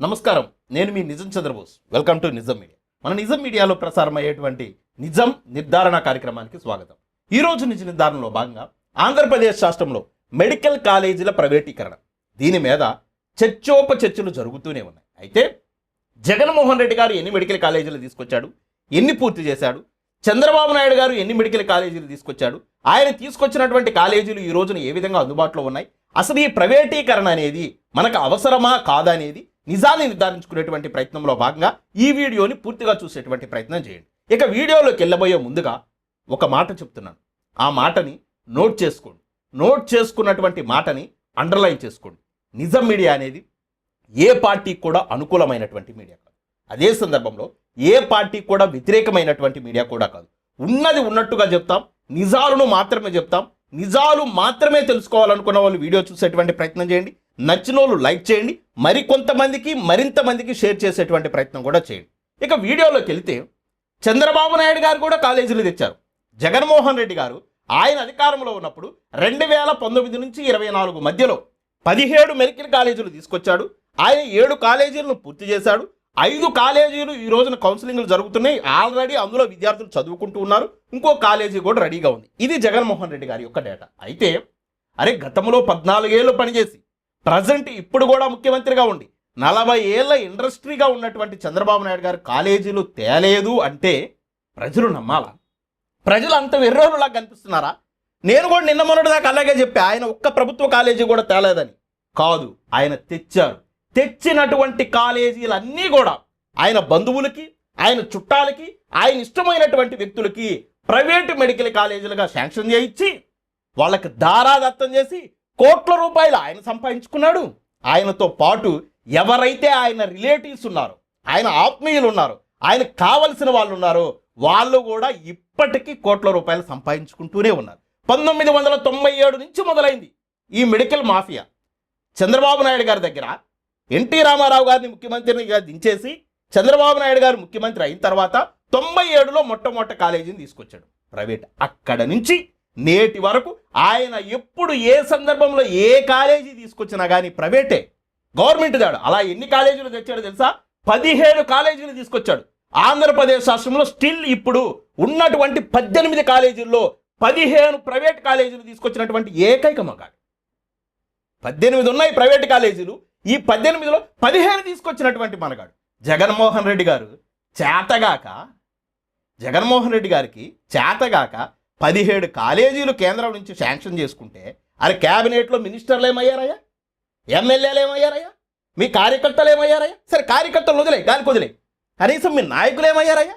నమస్కారం. నేను మీ Nijam Chandrabose. Welcome to Nijam media. మన నిజం మీడియాలో ప్రసారమయ్యేటువంటి నిజం నిర్ధారణ కార్యక్రమానికి స్వాగతం. ఈ రోజు నిజ నిర్ధారణలో భాగంగా ఆంధ్రప్రదేశ్ రాష్ట్రంలో మెడికల్ కాలేజీల ప్రైవేటీకరణ. దీని మీద చర్చోప చర్చలు జరుగుతూనే ఉన్నాయి. అయితే జగన్మోహన్ రెడ్డి గారు ఎన్ని మెడికల్ కాలేజీలు తీసుకొచ్చాడు? ఎన్ని పూర్తి చేశాడు? చంద్రబాబు నాయుడు గారు ఎన్ని మెడికల్ కాలేజీలు తీసుకొచ్చాడు? ఆయన తీసుకొచ్చినటువంటి కాలేజీలు ఈ రోజున ఏ విధంగా అందుబాటులో ఉన్నాయి? అసలు ఈ ప్రైవేటీకరణ అనేది మనకు అవసరమా కాదా అనేది నిజాన్ని నిర్ధారించుకునేటువంటి ప్రయత్నంలో భాగంగా ఈ వీడియోని పూర్తిగా చూసేటువంటి ప్రయత్నం చేయండి. ఇక వీడియోలోకి వెళ్ళబోయే ముందుగా ఒక మాట చెప్తున్నాను. ఆ మాటని నోట్ చేసుకోండి. నోట్ చేసుకున్నటువంటి మాటని అండర్లైన్ చేసుకోండి. నిజం మీడియా అనేది ఏ పార్టీకి కూడా అనుకూలమైనటువంటి మీడియా కాదు. అదే సందర్భంలో ఏ పార్టీ కూడా వ్యతిరేకమైనటువంటి మీడియా కూడా కాదు. ఉన్నది ఉన్నట్టుగా చెప్తాం నిజాలను మాత్రమే చెప్తాం నిజాలు మాత్రమే తెలుసుకోవాలనుకున్న వాళ్ళు వీడియో చూసేటువంటి ప్రయత్నం చేయండి. నచ్చిన వాళ్ళు లైక్ చేయండి. మరికొంతమందికి మరింత మందికి షేర్ చేసేటువంటి ప్రయత్నం కూడా చేయండి. ఇక వీడియోలోకి వెళితే చంద్రబాబు నాయుడు గారు కూడా కాలేజీలు తెచ్చారు. జగన్మోహన్ రెడ్డి గారు ఆయన అధికారంలో ఉన్నప్పుడు రెండు వేల పంతొమ్మిది నుంచి ఇరవై నాలుగు మధ్యలో పదిహేడు మెడికల్ కాలేజీలు తీసుకొచ్చాడు. ఆయన ఏడు కాలేజీలను పూర్తి చేశాడు. ఐదు కాలేజీలు ఈ రోజున కౌన్సిలింగ్లు జరుగుతున్నాయి. ఆల్రెడీ అందులో విద్యార్థులు చదువుకుంటూ ఉన్నారు. ఇంకో కాలేజీ కూడా రెడీగా ఉంది. ఇది జగన్మోహన్ రెడ్డి గారి యొక్క డేటా. అయితే అరే గతంలో పద్నాలుగేళ్ళు పనిచేసి ప్రజెంట్ ఇప్పుడు కూడా ముఖ్యమంత్రిగా ఉండి నలభై ఏళ్ళ ఇండస్ట్రీగా ఉన్నటువంటి చంద్రబాబు నాయుడు గారు కాలేజీలు తేలేదు అంటే ప్రజలు నమ్మాలా? ప్రజలు అంత వెర్రోరులా కనిపిస్తున్నారా? నేను కూడా నిన్న మొన్నటి దాకా అలాగే చెప్పా ఆయన ఒక్క ప్రభుత్వ కాలేజీ కూడా తేలేదని. కాదు ఆయన తెచ్చారు. తెచ్చినటువంటి కాలేజీలన్నీ కూడా ఆయన బంధువులకి ఆయన చుట్టాలకి ఆయన ఇష్టమైనటువంటి వ్యక్తులకి ప్రైవేటు మెడికల్ కాలేజీలుగా శాంక్షన్ చేయించి వాళ్ళకి దారాదత్తం చేసి కోట్ల రూపాయలు ఆయన సంపాదించుకున్నాడు. ఆయనతో పాటు ఎవరైతే ఆయన రిలేటివ్స్ ఉన్నారో ఆయన ఆత్మీయులు ఉన్నారు ఆయన కావలసిన వాళ్ళు ఉన్నారో వాళ్ళు కూడా ఇప్పటికీ కోట్ల రూపాయలు సంపాదించుకుంటూనే ఉన్నారు. పంతొమ్మిది వందల తొంభై ఏడు నుంచి మొదలైంది ఈ మెడికల్ మాఫియా. చంద్రబాబు నాయుడు గారి దగ్గర ఎన్టీ రామారావు గారిని ముఖ్యమంత్రినిగా దించేసి చంద్రబాబు నాయుడు గారు ముఖ్యమంత్రి అయిన తర్వాత తొంభై ఏడులో మొట్టమొదటి కాలేజీని తీసుకొచ్చాడు. ప్రైవేట్ అక్కడ నుంచి నేటి వరకు ఆయన ఎప్పుడు ఏ సందర్భంలో ఏ కాలేజీ తీసుకొచ్చినా కానీ ప్రైవేటే. గవర్నమెంట్ దాడు అలా ఎన్ని కాలేజీలు తెచ్చాడు తెలుసా? పదిహేడు కాలేజీలు తీసుకొచ్చాడు. ఆంధ్రప్రదేశ్ రాష్ట్రంలో స్టిల్ ఇప్పుడు ఉన్నటువంటి పద్దెనిమిది కాలేజీల్లో పదిహేను ప్రైవేట్ కాలేజీలు తీసుకొచ్చినటువంటి ఏకైక మగాడు. పద్దెనిమిది ఉన్నాయి ప్రైవేట్ కాలేజీలు. ఈ పద్దెనిమిదిలో పదిహేను తీసుకొచ్చినటువంటి మనగాడు. జగన్మోహన్ రెడ్డి గారు చేతగాక జగన్మోహన్ రెడ్డి గారికి చేతగాక పదిహేడు కాలేజీలు కేంద్రం నుంచి శాంక్షన్ చేసుకుంటే అరే క్యాబినెట్లో మినిస్టర్లు ఏమయ్యారయ్యా? ఎమ్మెల్యేలు ఏమయ్యారయ్యా? మీ కార్యకర్తలు ఏమయ్యారయ్యా? సరే కార్యకర్తలు వదిలే గాలికి వదిలే కనీసం మీ నాయకులు ఏమయ్యారయ్యా?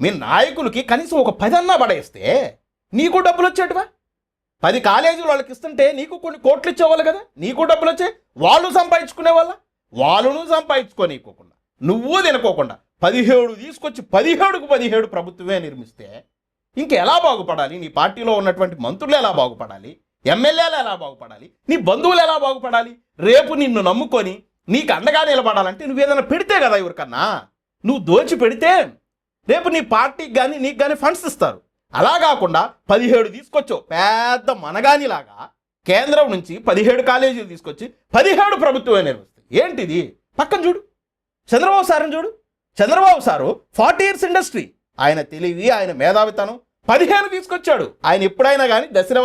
మీ నాయకులకి కనీసం ఒక పది అన్నా పడేస్తే నీకు డబ్బులు వచ్చేటివా? పది కాలేజీలు వాళ్ళకి ఇస్తుంటే నీకు కొన్ని కోట్లు ఇచ్చేవాళ్ళు కదా? నీకు డబ్బులు వచ్చే వాళ్ళు సంపాదించుకునే వాళ్ళ? వాళ్ళను సంపాదించుకోనీకోకుండా నువ్వు తినుకోకుండా. పదిహేడు తీసుకొచ్చి పదిహేడుకు పదిహేడు ప్రభుత్వమే నిర్మిస్తే ఇంకెలా బాగుపడాలి? నీ పార్టీలో ఉన్నటువంటి మంత్రులు ఎలా బాగుపడాలి? ఎమ్మెల్యేలు ఎలా బాగుపడాలి? నీ బంధువులు ఎలా బాగుపడాలి? రేపు నిన్ను నమ్ముకొని నీకు అండగా నిలబడాలంటే నువ్వేదైనా పెడితే కదా ఎవరికన్నా? నువ్వు దోచి పెడితే రేపు నీ పార్టీకి కానీ నీకు కానీ ఫండ్స్ ఇస్తారు. అలా కాకుండా పదిహేడు తీసుకొచ్చావు. పెద్ద మనగానిలాగా కేంద్రం నుంచి పదిహేడు కాలేజీలు తీసుకొచ్చి పదిహేడు ప్రభుత్వమే నిర్వహిస్తాయి. ఏంటిది? పక్కన చూడు. చంద్రబాబు సార్ని చూడు. Chandrababu sir forty years industry. ఆయన తెలివి ఆయన మేధావితనం పదిహేను తీసుకొచ్చాడు. ఆయన ఎప్పుడైనా కానీ దశల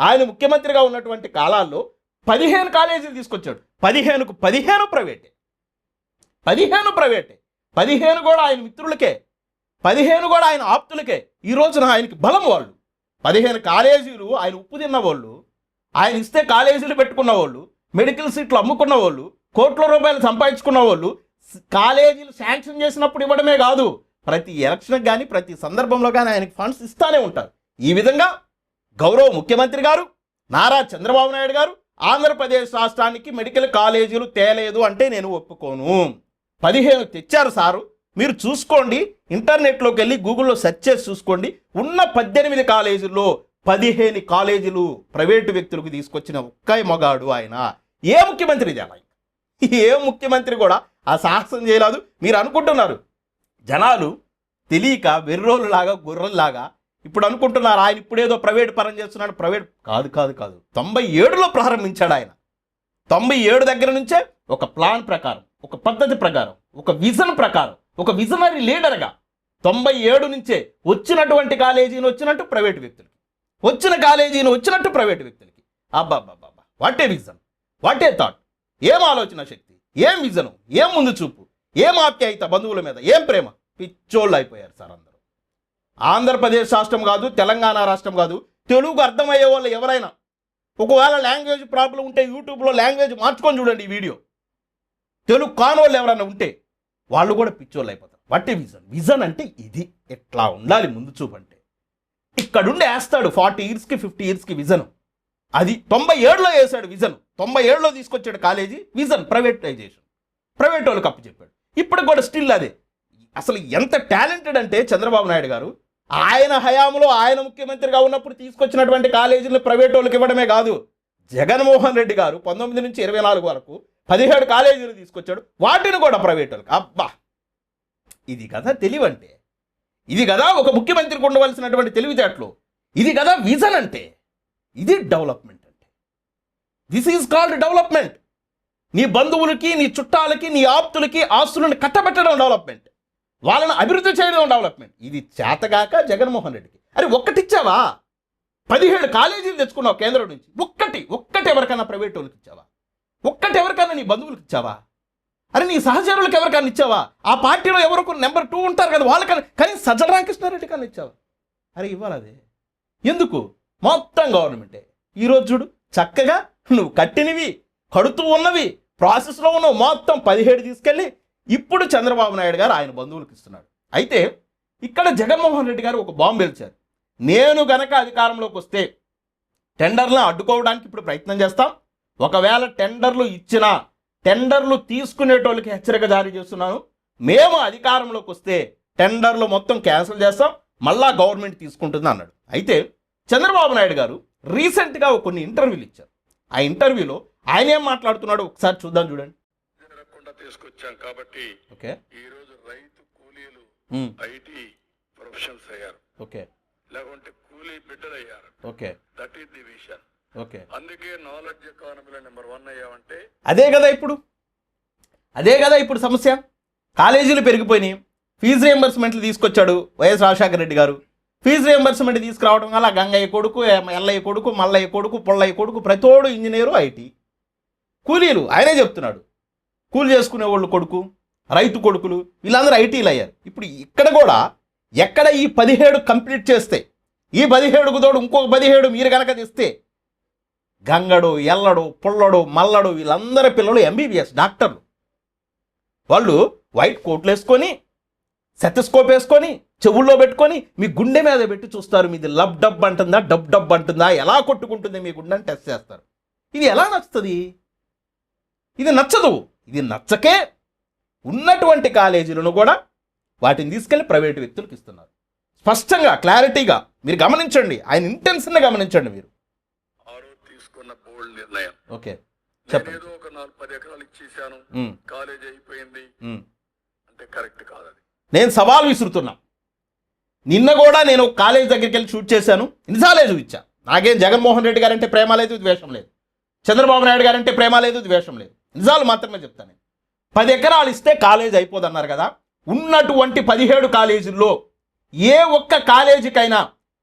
ఆయన ముఖ్యమంత్రిగా ఉన్నటువంటి కాలాల్లో పదిహేను కాలేజీలు తీసుకొచ్చాడు. పదిహేనుకు పదిహేను ప్రైవేటే. పదిహేను ప్రైవేటే. పదిహేను కూడా ఆయన మిత్రులకే. పదిహేను కూడా ఆయన ఆప్తులకే. ఈ రోజున ఆయనకి బలం వాళ్ళు. పదిహేను కాలేజీలు ఆయన ఉప్పు తిన్న వాళ్ళు ఆయన ఇస్తే కాలేజీలు పెట్టుకున్న వాళ్ళు మెడికల్ సీట్లు అమ్ముకున్న వాళ్ళు కోట్ల రూపాయలు సంపాదించుకున్న వాళ్ళు కాలేజీలు శాంక్షన్ చేసినప్పుడు ఇవ్వడమే కాదు. ప్రతి ఎలక్షన్కి కానీ ప్రతి సందర్భంలో కానీ ఆయనకి ఫండ్స్ ఇస్తానే ఉంటారు. ఈ విధంగా గౌరవ ముఖ్యమంత్రి గారు నారా చంద్రబాబు నాయుడు గారు ఆంధ్రప్రదేశ్ రాష్ట్రానికి మెడికల్ కాలేజీలు తేలేదు అంటే నేను ఒప్పుకోను. పదిహేను తెచ్చారు సారు. మీరు చూసుకోండి ఇంటర్నెట్లోకి వెళ్ళి గూగుల్లో సెర్చ్ చేసి చూసుకోండి. ఉన్న పద్దెనిమిది కాలేజీల్లో పదిహేను కాలేజీలు ప్రైవేటు వ్యక్తులకు తీసుకొచ్చిన ఒక్క మగాడు ఆయన. ఏ ముఖ్యమంత్రి చేయాలి ఏ ముఖ్యమంత్రి కూడా ఆ సాహసం చేయలేదు. మీరు అనుకుంటున్నారు జనాలు తెలియక వెర్రోలులాగా గుర్రల్లాగా ఇప్పుడు అనుకుంటున్నారు ఆయన ఇప్పుడేదో ప్రైవేట్ పరం చేస్తున్నాడు. ప్రైవేట్ కాదు కాదు కాదు. తొంభై ఏడులో ప్రారంభించాడు ఆయన. తొంభై ఏడు దగ్గర నుంచే ఒక ప్లాన్ ప్రకారం ఒక పద్ధతి ప్రకారం ఒక విజన్ ప్రకారం ఒక విజనరీ లీడర్గా తొంభై ఏడు నుంచే వచ్చినటువంటి కాలేజీని వచ్చినట్టు ప్రైవేట్ వ్యక్తులకి వచ్చిన కాలేజీని వచ్చినట్టు ప్రైవేట్ వ్యక్తులకి. అబ్బాబ్బాబ్బా ఏ విజన్? What a thought? ఏం ఆలోచన శక్తి? ఏం విజను? ఏం ముందు చూపు? ఏం ఆప్యాయత బంధువుల మీద? ఏం ప్రేమ? పిచ్చోళ్ళు అయిపోయారు సార్ అందరూ. ఆంధ్రప్రదేశ్ రాష్ట్రం కాదు తెలంగాణ రాష్ట్రం కాదు తెలుగు అర్థమయ్యే వాళ్ళు ఎవరైనా ఒకవేళ లాంగ్వేజ్ ప్రాబ్లం ఉంటే యూట్యూబ్లో లాంగ్వేజ్ మార్చుకొని చూడండి ఈ వీడియో. తెలుగు కాని వాళ్ళు ఎవరైనా ఉంటే వాళ్ళు కూడా పిచ్చోళ్ళు అయిపోతారు వట్టి విజన్ విజన్ అంటే ఇది. ఎట్లా ఉండాలి ముందు చూపు అంటే ఇక్కడుండి వేస్తాడు ఫార్టీ ఇయర్స్కి ఫిఫ్టీ ఇయర్స్కి విజన్ అది తొంభై ఏడులో వేసాడు విజన్ తొంభై ఏడులో తీసుకొచ్చాడు కాలేజీ విజన్ ప్రైవేటైజేషన్ ప్రైవేట్ వాళ్ళకి అప్పు చెప్పాడు. ఇప్పుడు కూడా స్టిల్ అదే. అసలు ఎంత టాలెంటెడ్ అంటే చంద్రబాబు నాయుడు గారు ఆయన హయాంలో ఆయన ముఖ్యమంత్రిగా ఉన్నప్పుడు తీసుకొచ్చినటువంటి కాలేజీలను ప్రైవేట్ వాళ్ళకి ఇవ్వడమే కాదు. జగన్మోహన్ రెడ్డి గారు పంతొమ్మిది నుంచి ఇరవై నాలుగు వరకు పదిహేడు కాలేజీలు తీసుకొచ్చాడు. వాటిని కూడా ప్రైవేట్ వాళ్ళకి. అబ్బా! ఇది కదా తెలివంటే. ఇది కదా ఒక ముఖ్యమంత్రికి ఉండవలసినటువంటి తెలివితేటలు. ఇది కదా విజన్ అంటే. ఇది డెవలప్మెంట్ అంటే. This is called development. నీ బంధువులకి నీ చుట్టాలకి నీ ఆప్తులకి ఆస్తులను కట్టబెట్టడం డెవలప్మెంట్. వాళ్ళని అభివృద్ధి చేయడం డెవలప్మెంట్. ఇది చేతగాక జగన్మోహన్ రెడ్డికి. అరే ఒక్కటిచ్చావా? పదిహేడు కాలేజీలు తెచ్చుకున్నావు కేంద్రం నుంచి. ఒక్కటి ఒక్కటి ఎవరికైనా ప్రైవేట్ వాళ్ళకి ఇచ్చావా? ఒక్కటి ఎవరికైనా నీ బంధువులకు ఇచ్చావా? అరే నీ సహచరులకు ఎవరికైనా ఇచ్చావా? ఆ పార్టీలో ఎవరో నెంబర్ టూ ఉంటారు కదా వాళ్ళకన్నా కానీ సజ్జల రామకృష్ణారెడ్డి కన్నా ఇచ్చావా? అరే ఇవ్వాలి ఎందుకు? మొత్తం గవర్నమెంటే. ఈరోజు చూడు చక్కగా నువ్వు కట్టినవి కడుతూ ఉన్నవి ప్రాసెస్లో ఉన్నవి మొత్తం పదిహేడు తీసుకెళ్ళి ఇప్పుడు చంద్రబాబు నాయుడు గారు ఆయన బంధువులకు ఇస్తున్నాడు అయితే ఇక్కడ జగన్మోహన్ రెడ్డి గారు ఒక బాంబు వెలిచారు. నేను గనక అధికారంలోకి వస్తే టెండర్లను అడ్డుకోవడానికి ఇప్పుడు ప్రయత్నం చేస్తాం. ఒకవేళ టెండర్లు ఇచ్చినా టెండర్లు తీసుకునేటోళ్ళకి హెచ్చరిక జారీ చేస్తున్నాను. మేము అధికారంలోకి వస్తే టెండర్లు మొత్తం క్యాన్సిల్ చేస్తాం. మళ్ళా గవర్నమెంట్ తీసుకుంటుంది అన్నాడు. అయితే చంద్రబాబు నాయుడు గారు రీసెంట్గా కొన్ని ఇంటర్వ్యూలు ఇచ్చారు. ఆ ఇంటర్వ్యూలో ఆయన ఏం మాట్లాడుతున్నాడో ఒకసారి చూద్దాం చూడండి. తీసుకొచ్చాం కాబట్టి ఈ రోజు రైతు కూలీలు ఐటీ ప్రొఫెషన్స్ అయ్యారు. ఓకే. లేకుంటే కూలీ బిడ్డలు అయ్యారు okay. That is the vision okay. అందుకే నాలెడ్జ్ ఎకానమీలో నెంబర్ వన్ అయ్యామంటే అదే కదా ఇప్పుడు. అదే కదా ఇప్పుడు సమస్య. కాలేజీలు పెరిగిపోయినాయి. ఫీజు రియంబర్స్మెంట్లు తీసుకొచ్చాడు వైఎస్ రాజశేఖర రెడ్డి గారు. ఫీజు రియంబర్స్మెంట్ తీసుకురావడం వల్ల గంగయ్య కొడుకు ఎల్లయ్య కొడుకు మల్లయ్య కొడుకు పొల్లయ్య కొడుకు ప్రతోడు ఇంజనీరు ఐటీ. కూలీలు. ఆయనే చెప్తున్నాడు. కూలి చేసుకునే వాళ్ళు కొడుకు రైతు కొడుకులు వీళ్ళందరూ ఐటీలు అయ్యారు ఇప్పుడు ఇక్కడ కూడా ఎక్కడ ఈ పదిహేడు కంప్లీట్ చేస్తే ఈ పదిహేడుకు తోడు ఇంకొక పదిహేడు మీరు కనుక తెస్తే గంగడు ఎల్లడు పుల్లడు మల్లడు వీళ్ళందరి పిల్లలు ఎంబీబీఎస్ డాక్టర్లు. వాళ్ళు వైట్ కోట్లు వేసుకొని సెటస్కోప్ వేసుకొని చెవుల్లో పెట్టుకొని మీ గుండె మీద పెట్టి చూస్తారు మీది లబ్ డబ్ అంటుందా డబ్ డబ్ అంటుందా ఎలా కొట్టుకుంటుంది మీ గుండెని టెస్ట్ చేస్తారు. ఇది ఎలా నచ్చుతుంది? ఇది నచ్చదు. ఇది నచ్చకే ఉన్నటువంటి కాలేజీలను కూడా వాటిని తీసుకెళ్ళి ప్రైవేటు వ్యక్తులకు ఇస్తున్నారు. స్పష్టంగా క్లారిటీగా మీరు గమనించండి. ఆయన ఇంటెన్షన్ గమనించండి మీరు. తీసుకున్న బోల్డ్ నిర్ణయం. ఓకే. ఏదో ఒక నాలుగు పది ఎకరాలు ఇచ్చేసాను కాలేజ్ అయిపోయింది. అంటే కరెక్ట్ కాదు అది. నేను సవాల్ విసురుతున్నా. నిన్న కూడా నేను ఒక కాలేజ్ దగ్గరికి వెళ్ళి షూట్ చేశాను. నిజాలే చూపించా నాకేం జగన్మోహన్ రెడ్డి గారంటే ప్రేమ లేదు ద్వేషం లేదు. చంద్రబాబు నాయుడు గారంటే ప్రేమ లేదు ద్వేషం లేదు. నిజాలు మాత్రమే చెప్తాను పది ఎకరాలు ఇస్తే కాలేజ్ అయిపోదన్నారు కదా. ఉన్నటువంటి పదిహేడు కాలేజీల్లో ఏ ఒక్క కాలేజీకైనా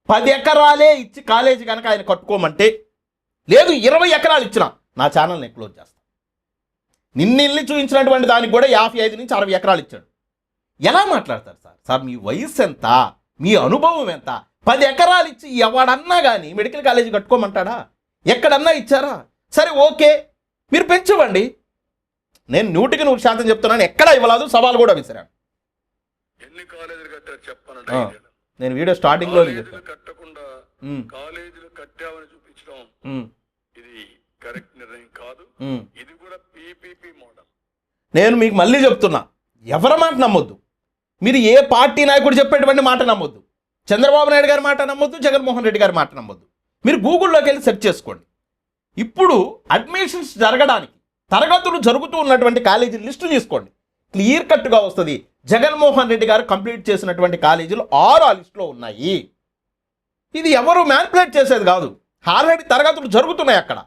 పది ఎకరాలే ఇచ్చి కాలేజీ కనుక ఆయన కట్టుకోమంటే లేదు ఇరవై ఎకరాలు ఇచ్చిన నా ఛానల్ని క్లోజ్ చేస్తాను నిన్న ఇల్లు చూపించినటువంటి దానికి కూడా యాభై ఐదు నుంచి అరవై ఎకరాలు ఇచ్చాడు. ఎలా మాట్లాడతారు సార్? సార్ మీ వయసు ఎంత? మీ అనుభవం ఎంత? పది ఎకరాలు ఇచ్చి ఎవడన్నా కానీ మెడికల్ కాలేజీ కట్టుకోమంటాడా? ఎక్కడన్నా ఇచ్చారా? సరే ఓకే. మీరు పెంచవండి. నేను నూటికి నూరు శాతం చెప్తున్నాను ఎక్కడ ఇవ్వలేదు సవాల్ కూడా విసిరాను. నేను వీడియో స్టార్టింగ్లో కాలేజీలు చెప్పాను. కట్టకుండా ఉమ్, కాలేజీలు కట్టామని చూపించడం ఉమ్, ఇది కరెక్ట్ నిర్ణయం కాదు. ఉమ్. ఇది కూడా పీపీపీ మోడల్. నేను మీకు మళ్ళీ చెప్తున్నా ఎవరి మాట నమ్మొద్దు. మీరు ఏ పార్టీ నాయకుడు చెప్పేటువంటి మాట నమ్మొద్దు. చంద్రబాబు నాయుడు గారి మాట నమ్మొద్దు జగన్మోహన్ రెడ్డి గారి మాట నమ్మొద్దు. మీరు గూగుల్లోకి వెళ్ళి సెర్చ్ చేసుకోండి. ఇప్పుడు అడ్మిషన్స్ జరగడానికి తరగతులు జరుగుతూ ఉన్నటువంటి కాలేజీ లిస్టు తీసుకోండి. క్లియర్ కట్గా వస్తుంది. జగన్మోహన్ రెడ్డి గారు కంప్లీట్ చేసినటువంటి కాలేజీలు ఆరు ఆ లిస్టులో ఉన్నాయి. ఇది ఎవరు మ్యానిపులేట్ చేసేది కాదు. ఆల్రెడీ తరగతులు జరుగుతున్నాయి అక్కడ.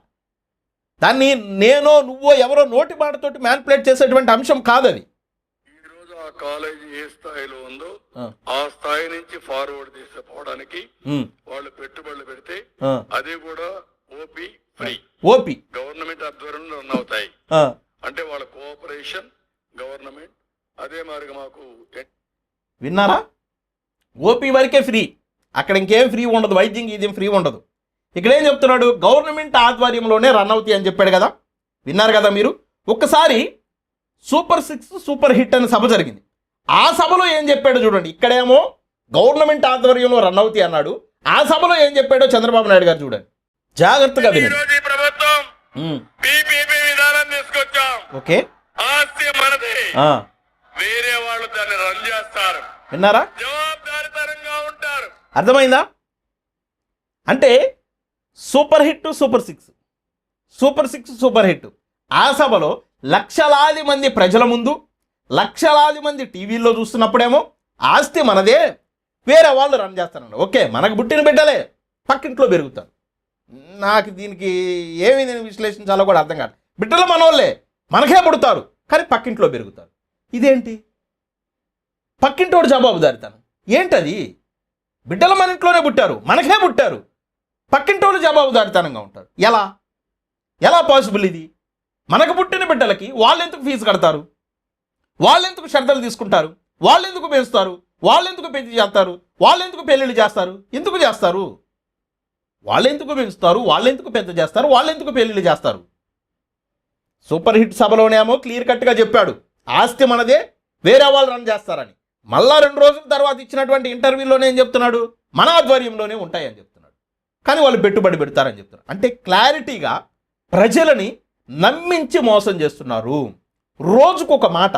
దాన్ని నేనో నువ్వో ఎవరో నోటి మాటతోటి మ్యాన్పులేట్ చేసేటువంటి అంశం కాదు అది ఈ రోజు ఆ కాలేజీ ఏ స్థాయిలో ఉందో ఆ, స్థాయి నుంచి ఫార్వర్డ్ తీసుకుపోవడానికి ఉమ్, వాళ్ళు పెట్టుబడులు పెడితే అది కూడా ఓపీ ఫ్రీ. ఓపి. గవర్నమెంట్ ఆధ్వర్యంలో రన్ అవుతాయి. అంటే వాళ్ళ కోఆపరేషన్ గవర్నమెంట్. అదే మాదిరిగా మాకు విన్నారా? ఓపీ వరకే ఫ్రీ. అక్కడ ఇంకేం ఫ్రీ ఉండదు. వైద్యం గీద్యం ఫ్రీ ఉండదు. ఇక్కడ ఏం చెప్తున్నాడు? గవర్నమెంట్ ఆధ్వర్యంలోనే రన్ అవుతాయి అని చెప్పాడు కదా. విన్నారు కదా మీరు? ఒక్కసారి సూపర్ సిక్స్ సూపర్ హిట్ అనే సభ జరిగింది. ఆ సభలో ఏం చెప్పాడో చూడండి. ఇక్కడేమో గవర్నమెంట్ ఆధ్వర్యంలో రన్ అవుతాయి అన్నాడు. ఆ సభలో ఏం చెప్పాడో చంద్రబాబు నాయుడు గారు చూడండి. జాగ్రత్తగా వినండి. ప్రభుత్వం పీపీపీ విధానం తీసుకొచ్చాం. ఓకే. ఆస్తి మనది. వేరే వాళ్ళు దాన్ని రన్ చేస్తారు. విన్నారా? జవాబుదారితనంగా ఉంటారు. అర్థమైందా? అంటే super hit super six. Super six super hit. ఆ సభలో లక్షలాది మంది ప్రజల ముందు లక్షలాది మంది టీవీల్లో చూస్తున్నప్పుడేమో ఆస్తి మనదే వేరే వాళ్ళు రన్ చేస్తారండి ఓకే మనకు పుట్టిన బిడ్డలే పక్కింట్లో పెరుగుతారు. నాకు దీనికి ఏమి నేను విశ్లేషించాలో కూడా అర్థం కాదు. బిడ్డలు మనోళ్ళే. మనకే పుడతారు కానీ పక్కింట్లో పెరుగుతారు. ఇదేంటి? పక్కింటోడు జవాబుదారితనం. ఏంటది? బిడ్డలు మన ఇంట్లోనే పుట్టారు. మనకే పుట్టారు. పక్కింటోళ్ళు జవాబుదారితనంగా ఉంటారు. ఎలా? ఎలా పాసిబుల్ ఇది? మనకు పుట్టిన బిడ్డలకి వాళ్ళు ఎందుకు ఫీజు కడతారు? వాళ్ళు ఎందుకు శ్రద్ధలు తీసుకుంటారు? వాళ్ళు ఎందుకు పెంచుతారు? వాళ్ళు ఎందుకు పెళ్ళి చేస్తారు? వాళ్ళు ఎందుకు పెళ్ళిళ్ళు చేస్తారు? ఎందుకు చేస్తారు? వాళ్ళెందుకు పెంచుతారు? వాళ్ళెందుకు పెద్ద చేస్తారు? వాళ్ళెందుకు పెళ్ళిళ్ళు పెళ్ళిళ్ళు చేస్తారు? సూపర్ హిట్ సభలోనేమో క్లియర్ కట్గా చెప్పాడు. ఆస్తి మనదే వేరే వాళ్ళు రన్ చేస్తారని. మళ్ళా రెండు రోజుల తర్వాత ఇచ్చినటువంటి ఇంటర్వ్యూలోనే ఏం చెప్తున్నాడు? మన ఆధ్వర్యంలోనే ఉంటాయని చెప్తున్నాడు. కానీ వాళ్ళు పెట్టుబడి పెడతారని చెప్తున్నారు. అంటే క్లారిటీగా ప్రజలని నమ్మించి మోసం చేస్తున్నారు. రోజుకొక మాట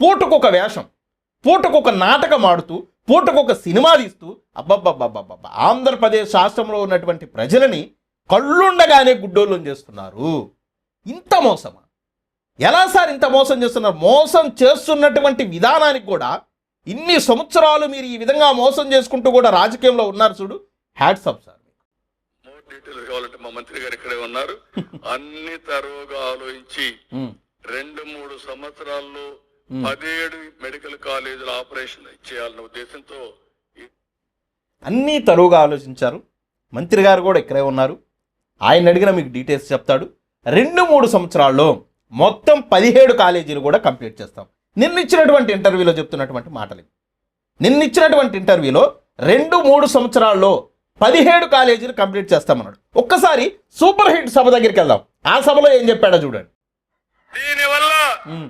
పూటకొక వేషం పూటకొక నాటకం ఆడుతూ పూటకొక సినిమా తీస్తూ అబ్బబ్బబ్బబ్బబ్బ. ఆంధ్రప్రదేశ్ రాష్ట్రంలో ఉన్నటువంటి ప్రజలని కళ్ళుండగానే గుడ్డోళ్ళని చేస్తున్నారు. ఇంత మోసమా? ఎలా సార్ ఇంత మోసం చేస్తున్నారు? మోసం చేస్తున్నటువంటి విధానానికి కూడా ఇన్ని సంవత్సరాలు మీరు ఈ విధంగా మోసం చేసుకుంటూ కూడా రాజకీయంలో ఉన్నారు చూడు. హ్యాట్స్ అప్ సార్ డీటెయిల్స్ కావాలంటే మా మంత్రి గారు ఇక్కడే ఉన్నారు. అన్ని తరువుగా ఆలోచించి ఉమ్, రెండు మూడు సంవత్సరాల్లో. పదిహేడు మెడికల్ కాలేజీల ఆపరేషన్ చేయాలన్న ఉద్దేశంతో అన్నీ తరువుగా ఆలోచించారు. మంత్రి గారు కూడా ఇక్కడే ఉన్నారు. ఆయన అడిగిన మీకు డీటెయిల్స్ చెప్తాడు. రెండు మూడు సంవత్సరాల్లో మొత్తం పదిహేడు కాలేజీలు కూడా కంప్లీట్ చేస్తాం. నిన్న ఇచ్చినటువంటి ఇంటర్వ్యూలో చెప్తున్నటువంటి మాటలు. ఇవి. నిన్న ఇచ్చినటువంటి ఇంటర్వ్యూలో రెండు మూడు సంవత్సరాల్లో పదిహేడు కాలేజీలు కంప్లీట్ చేస్తామన్నాడు. ఒక్కసారి సూపర్ హిట్ సభ దగ్గరికి వెళ్దాం. ఆ సభలో ఏం చెప్పాడో చూడండి. దీనివల్ల.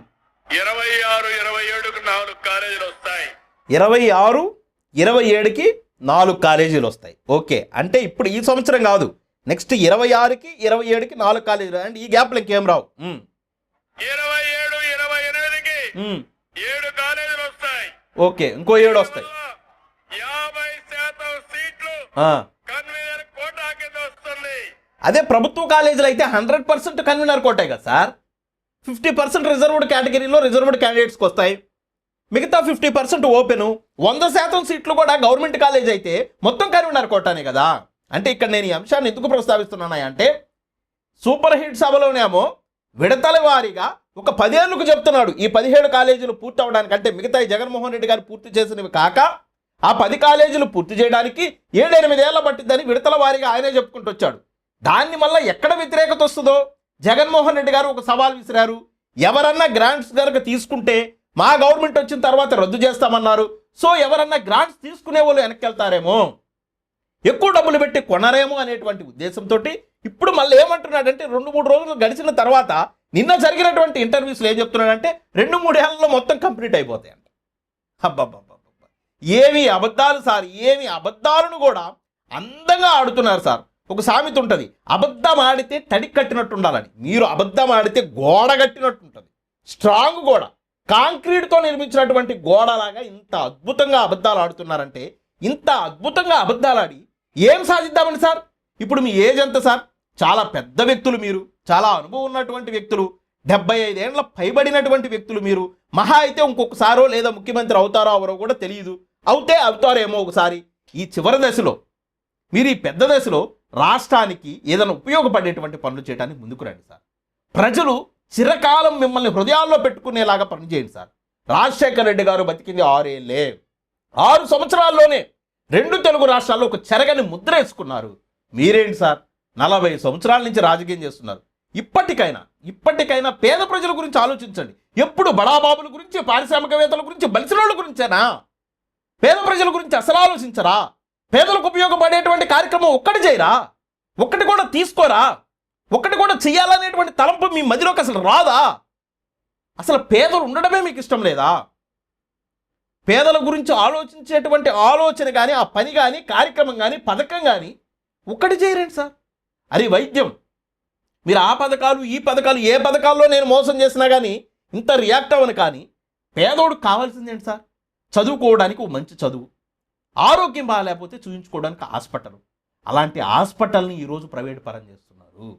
ఇరవై ఆరు ఇరవై ఏడుకు నాలుగు కాలేజీలు వస్తాయి. ఇరవై ఆరు ఇరవై ఏడుకి నాలుగు కాలేజీలు వస్తాయి. ఓకే. అంటే ఇప్పుడు ఈ సంవత్సరం కాదు. నెక్స్ట్ ఇరవై ఆరుకి ఇరవై ఏడుకి నాలుగు కాలేజీలు. అండ్ ఈ గ్యాప్లో ఇంకేం రావు. ఉమ్, ఇరవై ఏడు ఇరవై ఎనిమిదికి ఏడు కాలేజీలు వస్తాయి. ఓకే. ఇంకో ఏడు వస్తాయి. యాభై శాతం సీట్లు కన్వీనర్ కోటా కింద వస్తుంది. అదే ప్రభుత్వ కాలేజీలు అయితే హండ్రెడ్ పర్సెంట్ కన్వీనర్ కోటాయి కదా సార్. ఫిఫ్టీ పర్సెంట్ రిజర్వ్డ్ కేటగిరీలో రిజర్వ్డ్ క్యాండిడేట్స్కి వస్తాయి మిగతా ఫిఫ్టీ పర్సెంట్ ఓపెను. వంద శాతం సీట్లు కూడా గవర్నమెంట్ కాలేజ్ అయితే మొత్తం కరీంనగర్ కోటానే కదా. అంటే ఇక్కడ నేను ఈ అంశాన్ని ఎందుకు ప్రస్తావిస్తున్నానా అంటే సూపర్ హిట్ సభలోనేమో విడతల వారీగా ఒక పదేళ్ళకు చెప్తున్నాడు. ఈ పదిహేడు కాలేజీలు పూర్తి అవడానికి అంటే మిగతా జగన్మోహన్ రెడ్డి గారు పూర్తి చేసినవి కాక ఆ పది కాలేజీలు పూర్తి చేయడానికి ఏడెనిమిదేళ్ళ పట్టిద్దని విడతల వారీగా ఆయనే చెప్పుకుంటూ వచ్చాడు. దాన్ని మళ్ళీ ఎక్కడ వ్యతిరేకత వస్తుందో జగన్మోహన్ రెడ్డి గారు ఒక సవాల్ విసిరారు. ఎవరన్నా గ్రాంట్స్ కనుక తీసుకుంటే మా గవర్నమెంట్ వచ్చిన తర్వాత రద్దు చేస్తామన్నారు. సో ఎవరన్నా గ్రాంట్స్ తీసుకునే వాళ్ళు వెనక్కి వెళ్తారేమో ఎక్కువ డబ్బులు పెట్టి కొనరేమో అనేటువంటి ఉద్దేశంతో ఇప్పుడు మళ్ళీ ఏమంటున్నాడంటే రెండు మూడు రోజులు గడిచిన తర్వాత నిన్న జరిగినటువంటి ఇంటర్వ్యూస్లో ఏం చెప్తున్నాడంటే రెండు మూడేళ్ళలో మొత్తం కంప్లీట్ అయిపోతాయి అంట. అబ్బబ్బబ్బబ్బబ్బ. ఏమి అబద్ధాలు సార్ ఏమి అబద్ధాలను కూడా అందంగా ఆడుతున్నారు సార్. ఒక సామెత ఉంటుంది. అబద్ధం ఆడితే తడి కట్టినట్టు ఉండాలని. మీరు అబద్ధం ఆడితే గోడ కట్టినట్టు ఉంటుంది. స్ట్రాంగ్ గోడ. కాంక్రీట్తో నిర్మించినటువంటి గోడలాగా ఇంత అద్భుతంగా అబద్ధాలు ఆడుతున్నారంటే ఇంత అద్భుతంగా అబద్ధాలు ఆడి ఏం సాధిద్దామని సార్? ఇప్పుడు మీ ఏజ్ ఎంత సార్? చాలా పెద్ద వ్యక్తులు మీరు చాలా అనుభవం ఉన్నటువంటి వ్యక్తులు డెబ్బై ఐదేళ్ళ పైబడినటువంటి వ్యక్తులు మీరు మహా అయితే ఇంకొకసారో లేదా ముఖ్యమంత్రి అవుతారో అవరో కూడా తెలియదు అవుతే అవుతారేమో ఒకసారి. ఈ చివరి దశలో మీరు ఈ పెద్ద దశలో రాష్ట్రానికి ఏదైనా ఉపయోగపడేటువంటి పనులు చేయడానికి ముందుకు రండి సార్. ప్రజలు చిరకాలం మిమ్మల్ని హృదయాల్లో పెట్టుకునేలాగా పనిచేయండి సార్. రాజశేఖర రెడ్డి గారు బతికింది ఆరేళ్ళే. ఆరు సంవత్సరాల్లోనే రెండు తెలుగు రాష్ట్రాల్లో ఒక చెరగని ముద్ర వేసుకున్నారు. మీరేంటి సార్? నలభై సంవత్సరాల నుంచి రాజకీయం చేస్తున్నారు. ఇప్పటికైనా ఇప్పటికైనా పేద ప్రజల గురించి ఆలోచించండి. ఎప్పుడు బడాబాబుల గురించి పారిశ్రామికవేత్తల గురించి బలిసినోళ్ళ గురించేనా? పేద ప్రజల గురించి అసలు ఆలోచించరా? పేదలకు ఉపయోగపడేటువంటి కార్యక్రమం ఒక్కటి చేయరా? ఒక్కటి కూడా తీసుకోరా? ఒక్కటి కూడా చేయాలనేటువంటి తలంపు మీ మదిలోకి అసలు రాదా? అసలు పేదలు ఉండడమే మీకు ఇష్టం లేదా? పేదల గురించి ఆలోచించేటువంటి ఆలోచన కానీ ఆ పని కానీ కార్యక్రమం కానీ పథకం కానీ ఒక్కటి చేయరండి సార్. అరే వైద్యం. మీరు ఆ పథకాలు ఈ పథకాలు ఏ పథకాల్లో నేను మోసం చేసినా కానీ ఇంత రియాక్ట్ అవ్వను కానీ పేదోడు కావాల్సిందేంటి సార్? చదువుకోవడానికి ఒక మంచి చదువు. ఆరోగ్యం బాగాలేకపోతే చూపించుకోవడానికి హాస్పిటల్. అలాంటి హాస్పిటల్ని ఈరోజు ప్రైవేట్ పరం చేస్తున్నారు.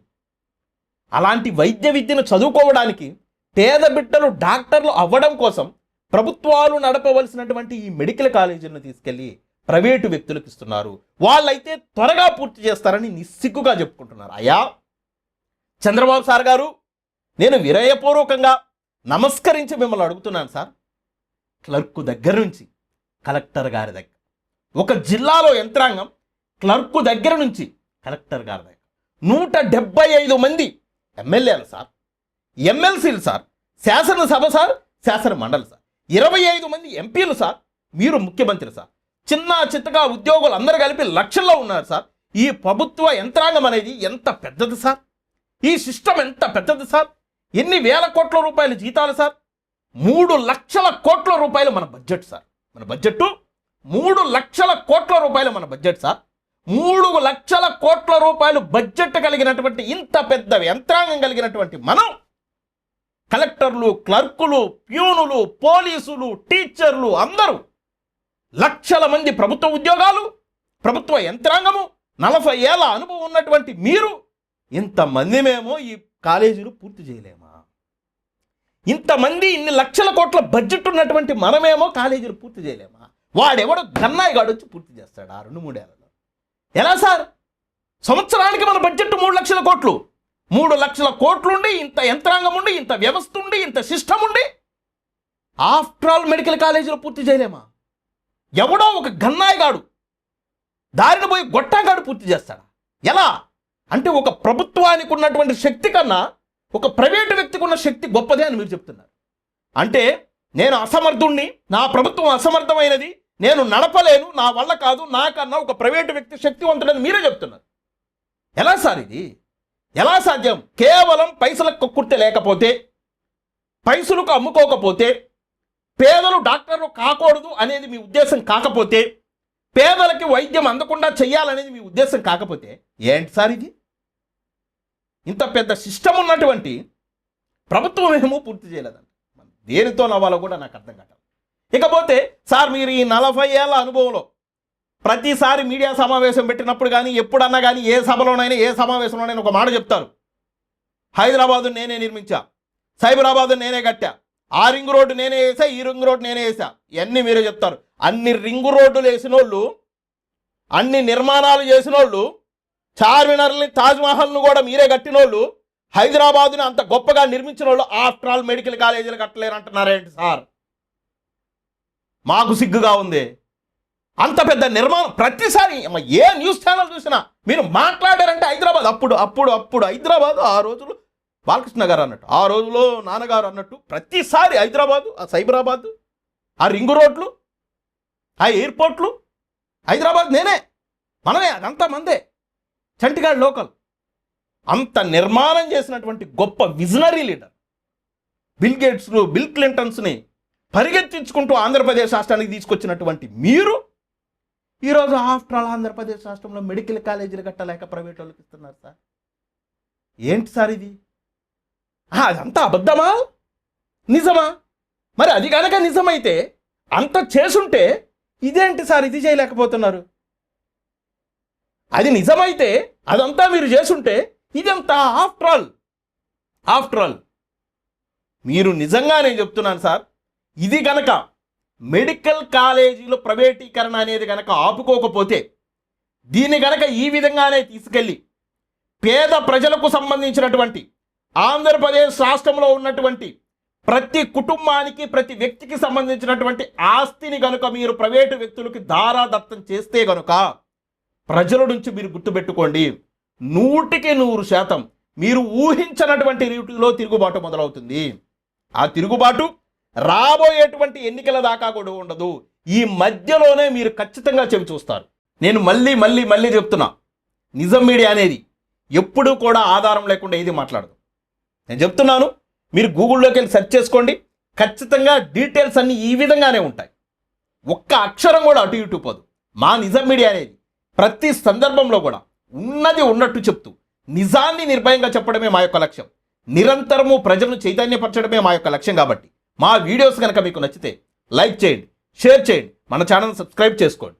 అలాంటి వైద్య విద్యను చదువుకోవడానికి పేద బిడ్డలు డాక్టర్లు అవ్వడం కోసం ప్రభుత్వాలు నడపవలసినటువంటి ఈ మెడికల్ కాలేజీలను తీసుకెళ్ళి ప్రైవేటు వ్యక్తులకు ఇస్తున్నారు. వాళ్ళైతే త్వరగా పూర్తి చేస్తారని నిస్సిగ్గుగా చెప్పుకుంటున్నారు. అయ్యా చంద్రబాబు సార్ గారు నేను వినయపూర్వకంగా నమస్కరించి మిమ్మల్ని అడుగుతున్నాను సార్. క్లర్క్ దగ్గర నుంచి కలెక్టర్ గారి దగ్గర ఒక జిల్లాలో యంత్రాంగం క్లర్కు దగ్గర నుంచి కలెక్టర్ గారి దగ్గర. నూట డెబ్బై ఐదు మంది ఎమ్మెల్యేలు సార్ ఎమ్మెల్సీలు సార్ శాసనసభ సార్ శాసన మండలి సార్. ఇరవై ఐదు మంది ఎంపీలు సార్ మీరు ముఖ్యమంత్రి సార్. చిన్న చిత్తగా ఉద్యోగులు అందరూ కలిపి లక్షల్లో ఉన్నారు సార్. ఈ ప్రభుత్వ యంత్రాంగం అనేది ఎంత పెద్దది సార్? ఈ సిస్టమ్ ఎంత పెద్దది సార్? ఎన్ని వేల కోట్ల రూపాయల జీతాలు సార్? మూడు లక్షల కోట్ల రూపాయలు మన బడ్జెట్ సార్. మన బడ్జెట్ మూడు లక్షల కోట్ల రూపాయలు మన బడ్జెట్ సార్. మూడు లక్షల కోట్ల రూపాయలు బడ్జెట్ కలిగినటువంటి ఇంత పెద్ద యంత్రాంగం కలిగినటువంటి మనం కలెక్టర్లు క్లర్కులు ప్యూనులు పోలీసులు టీచర్లు అందరూ లక్షల మంది ప్రభుత్వ ఉద్యోగాలు ప్రభుత్వ యంత్రాంగము నలభై ఏళ్ళ అనుభవం ఉన్నటువంటి మీరు ఇంతమంది మేము ఈ కాలేజీలు పూర్తి చేయలేమా? ఇంతమంది ఇన్ని లక్షల కోట్ల బడ్జెట్ ఉన్నటువంటి మనమేమో కాలేజీలు పూర్తి చేయలేమా? వాడెవడో? గన్నాయి వచ్చి పూర్తి చేస్తాడు ఆ రెండు మూడేళ్ళలో. ఎలా సార్? సంవత్సరానికి మన బడ్జెట్ మూడు లక్షల కోట్లు. మూడు లక్షల కోట్లుండి ఇంత యంత్రాంగం ఉండి ఇంత వ్యవస్థ ఉండి ఇంత సిస్టమ్ ఉండి ఆఫ్టర్ ఆల్ మెడికల్ కాలేజీలో పూర్తి చేయలేమా? ఎవడో ఒక గన్నాయిగాడు దారిని పోయి గొట్టాగాడు పూర్తి చేస్తాడా? ఎలా? అంటే ఒక ప్రభుత్వానికి ఉన్నటువంటి శక్తి కన్నా ఒక ప్రైవేటు వ్యక్తికి ఉన్న శక్తి గొప్పదే అని మీరు చెప్తున్నారు. అంటే నేను అసమర్థుణ్ణి నా ప్రభుత్వం అసమర్థమైనది నేను నడపలేను నా వల్ల కాదు నాకన్నా ఒక ప్రైవేటు వ్యక్తి శక్తివంతుడని మీరే చెప్తున్నారు. ఎలా సార్ ఇది? ఎలా సాధ్యం? కేవలం పైసలకు కుర్తి లేకపోతే పైసలకు అమ్ముకోకపోతే పేదలు డాక్టర్లు కాకూడదు అనేది మీ ఉద్దేశం కాకపోతే పేదలకి వైద్యం అందకుండా చేయాలనేది మీ ఉద్దేశం కాకపోతే ఏంటి సార్ ఇది? ఇంత పెద్ద సిస్టమ్ ఉన్నటువంటి ప్రభుత్వం ఏమో పూర్తి చేయలేదండి దేనితో నవ్వాలో కూడా నాకు అర్థం కావాలి ఇకపోతే సార్ మీరు ఈ నలభై ఏళ్ళ అనుభవంలో ప్రతిసారి మీడియా సమావేశం పెట్టినప్పుడు కానీ ఎప్పుడన్నా కానీ ఏ సభలోనైనా ఏ సమావేశంలోనైనా ఒక మాట చెప్తారు హైదరాబాదు నేనే నిర్మించా. సైబరాబాదు నేనే కట్టా. ఆ రింగ్ రోడ్డు నేనే వేసా ఈ రింగ్ రోడ్డు నేనే వేసా. ఇవన్నీ మీరే చెప్తారు. అన్ని రింగ్ రోడ్డులు వేసిన వాళ్ళు అన్ని నిర్మాణాలు చేసిన వాళ్ళు చార్మినార్ని తాజ్మహల్ను కూడా మీరే కట్టిన వాళ్ళు హైదరాబాదుని అంత గొప్పగా నిర్మించిన వాళ్ళు ఆఫ్టర్ ఆల్ మెడికల్ కాలేజీలు కట్టలేరు అంటున్నారేంటి సార్? మాకు సిగ్గుగా ఉంది. అంత పెద్ద నిర్మాణం ప్రతిసారి ఏ న్యూస్ ఛానల్ చూసినా మీరు మాట్లాడారంటే హైదరాబాద్ అప్పుడు అప్పుడు అప్పుడు హైదరాబాద్ ఆ రోజులు బాలకృష్ణ గారు అన్నట్టు ఆ రోజులో నాన్నగారు అన్నట్టు ప్రతిసారి హైదరాబాదు ఆ సైబరాబాదు ఆ రింగు రోడ్లు ఆ ఎయిర్పోర్ట్లు హైదరాబాద్ నేనే మనమే అదంతా మందే. చంటిగాడ్ లోకల్. అంత నిర్మాణం చేసినటువంటి గొప్ప విజనరీ లీడర్. బిల్ గేట్స్ను బిల్ క్లింటన్స్ని పరిగెత్తించుకుంటూ ఆంధ్రప్రదేశ్ రాష్ట్రానికి తీసుకొచ్చినటువంటి మీరు ఈరోజు ఆఫ్టర్ ఆల్ ఆంధ్రప్రదేశ్ రాష్ట్రంలో మెడికల్ కాలేజీలు కట్టలేక ప్రైవేట్ వాళ్ళకి ఇస్తున్నారు సార్. ఏంటి సార్ ఇది? అదంతా అబద్ధమా? నిజమా? మరి అది కనుక నిజమైతే అంత చేసుంటే ఇదేంటి సార్ ఇది చేయలేకపోతున్నారు? అది నిజమైతే అదంతా మీరు చేసుంటే ఇదంతా ఆఫ్టర్ ఆల్ ఆఫ్టర్ ఆల్. మీరు నిజంగా నేను చెప్తున్నాను సార్ ఇది గనక మెడికల్ కాలేజీలో ప్రైవేటీకరణ అనేది గనక ఆపుకోకపోతే దీన్ని గనక ఈ విధంగానే తీసుకెళ్ళి పేద ప్రజలకు సంబంధించినటువంటి ఆంధ్రప్రదేశ్ రాష్ట్రంలో ఉన్నటువంటి ప్రతి కుటుంబానికి ప్రతి వ్యక్తికి సంబంధించినటువంటి ఆస్తిని గనుక మీరు ప్రైవేటు వ్యక్తులకి దారాదత్తం చేస్తే గనుక ప్రజల నుంచి మీరు గుర్తుపెట్టుకోండి నూటికి నూరు శాతం మీరు ఊహించనటువంటి రీతిలో తిరుగుబాటు మొదలవుతుంది. ఆ తిరుగుబాటు రాబోయేటువంటి ఎన్నికల దాకా కూడా ఉండదు. ఈ మధ్యలోనే మీరు ఖచ్చితంగా చెవి చూస్తారు. నేను మళ్ళీ మళ్ళీ మళ్ళీ చెప్తున్నా. నిజం మీడియా అనేది ఎప్పుడూ కూడా ఆధారం లేకుండా ఏది మాట్లాడదు. నేను చెప్తున్నాను మీరు గూగుల్లోకి వెళ్ళి సెర్చ్ చేసుకోండి. ఖచ్చితంగా డీటెయిల్స్ అన్నీ ఈ విధంగానే ఉంటాయి. ఒక్క అక్షరం కూడా అటు ఇటు పోదు. మా నిజం మీడియా అనేది ప్రతి సందర్భంలో కూడా ఉన్నది ఉన్నట్టు చెప్తూ నిజాన్ని నిర్భయంగా చెప్పడమే మా యొక్క లక్ష్యం. నిరంతరము ప్రజలను చైతన్యపరచడమే మా యొక్క లక్ష్యం కాబట్టి. మా వీడియోస్ కనుక మీకు నచ్చితే లైక్ చేయండి షేర్ చేయండి మన ఛానల్ సబ్స్క్రైబ్ చేసుకోండి.